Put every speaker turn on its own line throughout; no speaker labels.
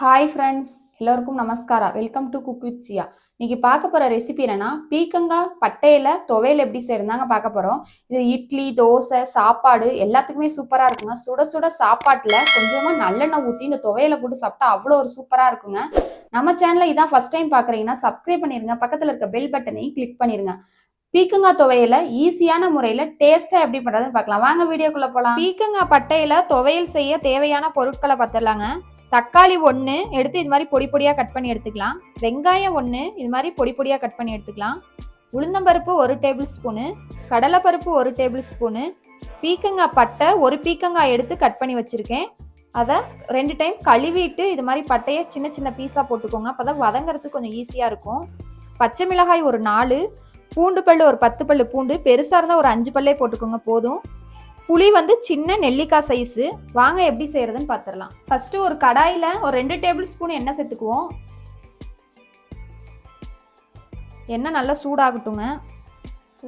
Hi friends எல்லோருக்கும் நமஸ்காரா welcome to cook with Siya இன்னைக்கு பார்க்க போகிற ரெசிபி என்னன்னா பீக்கங்காய் பட்டையில துவையல் எப்படி செய்யறதாங்க பார்க்க போகிறோம் இது இட்லி தோசை சாப்பாடு எல்லாத்துக்குமே சூப்பராக இருக்குங்க. சுட சுட சாப்பாட்டில் கொஞ்சமாக நல்லெண்ணெய் ஊற்றி இந்த துவையலை போட்டு சாப்பிட்டா அவ்வளோ ஒரு சூப்பராக இருக்குங்க. நம்ம சேனலில் இதான் ஃபர்ஸ்ட் டைம் பார்க்குறீங்கன்னா சப்ஸ்கிரைப் பண்ணிருங்க. பக்கத்தில் இருக்க பெல் பட்டனையும் கிளிக் பண்ணிருங்க. பீக்கங்காய் துவையில ஈஸியான முறையில் டேஸ்ட்டாக எப்படி பண்ணுறதுன்னு பார்க்கலாம். வாங்க வீடியோக்குள்ளே போகலாம் பீக்கங்காய் பட்டையில துவையல் செய்ய தேவையான பொருட்களை பார்த்துடலாங்க. தக்காளி ஒன்று எடுத்து இது மாதிரி பொடி பொடியாக கட் பண்ணி எடுத்துக்கலாம். வெங்காயம் ஒன்று இது மாதிரி பொடி பொடியாக கட் பண்ணி எடுத்துக்கலாம். உளுந்தம்பருப்பு ஒரு டேபிள் ஸ்பூனு கடலைப்பருப்பு ஒரு டேபிள் ஸ்பூனு பீக்கங்காய் பட்டை ஒரு பீக்கங்காய் எடுத்து கட் பண்ணி வச்சுருக்கேன். அதை ரெண்டு டைம் கழுவிட்டு இது மாதிரி பட்டையை சின்ன சின்ன பீஸாக போட்டுக்கோங்க. அப்போ தான் வதங்குறதுக்கு கொஞ்சம் ஈஸியாக இருக்கும். பச்சை மிளகாய் ஒரு நாலு பூண்டு பல்லு ஒரு பத்து பல்லு பூண்டு பெருசாக இருந்தால் ஒரு அஞ்சு பல்லே போட்டுக்கோங்க போதும். புளி வந்து சின்ன நெல்லிக்காய் சைஸு வாங்க எப்படி செய்யறதுன்னு பார்த்துடலாம் ஃபஸ்ட்டு ஒரு கடாயில் ஒரு ரெண்டு டேபிள் ஸ்பூன் எண்ணெய் சேர்த்துக்குவோம். எண்ணெய் நல்லா சூடாகட்டுங்க.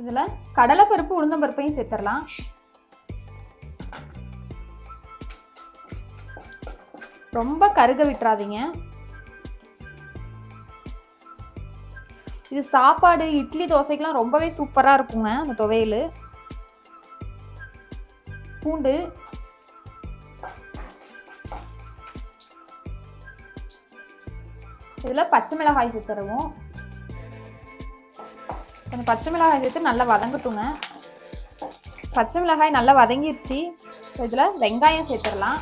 இதில் கடலைப்பருப்பு உளுந்தம்பருப்பையும் சேர்த்துடலாம் ரொம்ப கருக விட்டுறாதீங்க. இது சாப்பாடு இட்லி தோசைக்கெலாம் ரொம்பவே சூப்பராக இருக்குங்க அந்த துவையல். பூண்டு. இதில் பச்சை மிளகாய் சேர்த்துருவோம். கொஞ்சம் பச்சை மிளகாய் சேர்த்து நல்லா வதங்கட்டுங்க. பச்சை மிளகாய் நல்லா வதங்கிடுச்சு இதில் வெங்காயம் சேர்த்துடலாம்.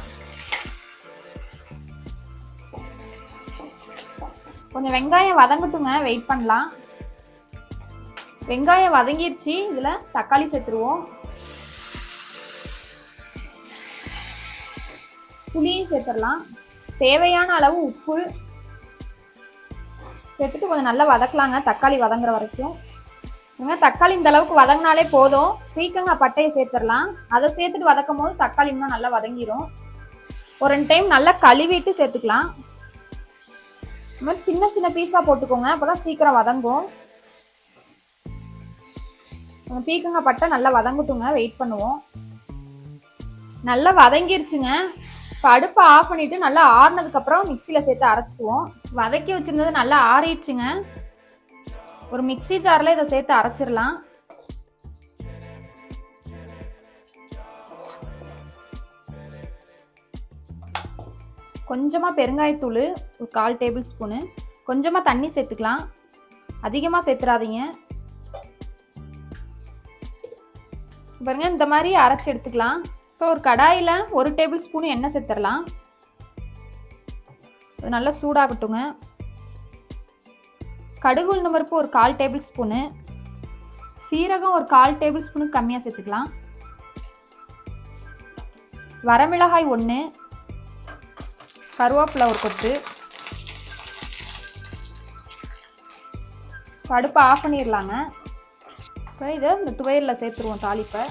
கொஞ்சம் வெங்காயம் வதங்கட்டுங்க. வெயிட் பண்ணலாம். வெங்காயம் வதங்கிடுச்சு இதில் தக்காளி சேர்த்துருவோம். புளியும் சேர்த்துடலாம். தேவையான அளவு உப்பு சேர்த்துட்டு கொஞ்சம் நல்லா வதக்கலாங்க தக்காளி வதங்குற வரைக்கும். ஏங்க தக்காளி இந்த அளவுக்கு வதங்கினாலே போதும். பீக்கங்காய் பட்டையை சேர்த்துடலாம். அதை சேர்த்துட்டு வதக்கும் போது தக்காளி இன்னும் நல்லா வதங்கிரும். ஒரு ரெண்டு டைம் நல்லா கழுவிட்டு சேர்த்துக்கலாம். இந்த மாதிரி சின்ன சின்ன பீஸாக போட்டுக்கோங்க. அப்போதான் சீக்கிரம் வதங்கும். பீக்கங்காய் பட்டை நல்லா வதங்கட்டுங்க. வெயிட் பண்ணுவோம். நல்லா வதங்கிருச்சுங்க. இப்போ அடுப்பை ஆஃப் பண்ணிட்டு நல்லா ஆறுனதுக்கப்புறம் மிக்சியில் சேர்த்து அரைச்சிக்குவோம். வதக்கி வச்சிருந்தது நல்லா ஆறிடுச்சுங்க. ஒரு மிக்சி ஜாரில் இதை சேர்த்து அரைச்சிடலாம். கொஞ்சமாக பெருங்காயத்தூள் ஒரு கால் டேபிள் ஸ்பூனு. கொஞ்சமாக தண்ணி சேர்த்துக்கலாம். அதிகமாக சேர்த்துறாதீங்க. பாருங்க இந்த மாதிரி அரைச்சி எடுத்துக்கலாம். இப்போ ஒரு கடாயில் ஒரு டேபிள் ஸ்பூன் எண்ணெய் சேர்த்துடலாம். அது நல்லா சூடாகட்டுங்க. கடுகு உளுந்த பருப்பு ஒரு கால் டேபிள் ஸ்பூனு. சீரகம் ஒரு கால் டேபிள் ஸ்பூனுக்கு கம்மியாக சேர்த்துக்கலாம். வரமிளகாய் ஒன்று கருவேப்பிலை ஒரு கொத்து. அடுப்பை ஆஃப் பண்ணிடலாங்க இப்போ இதை இந்த துவையலில் சேர்த்துருவோம் தாளிப்பை.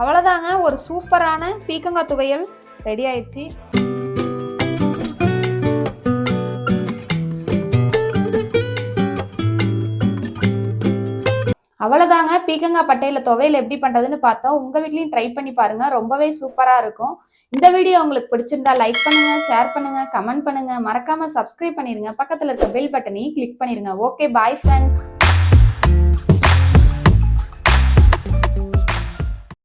அவ்வளோதாங்க ஒரு சூப்பரான பீக்கங்காய் துவையல் ரெடி ஆயிடுச்சு. அவ்வளோதாங்க பீக்கங்காய் பட்டையில் துவையல் எப்படி பண்ணுறதுன்னு பார்த்தோம். உங்கள் வீட்லேயும் ட்ரை பண்ணி பாருங்கள் ரொம்பவே சூப்பராக இருக்கும். இந்த வீடியோ உங்களுக்கு பிடிச்சிருந்தா லைக் பண்ணுங்கள் ஷேர் பண்ணுங்கள் கமெண்ட் பண்ணுங்கள் மறக்காமல் சப்ஸ்கிரைப் பண்ணிடுங்க பக்கத்தில் இருக்க பெல் பட்டனையும் கிளிக் பண்ணிடுங்க ஓகே பாய் ஃப்ரெண்ட்ஸ்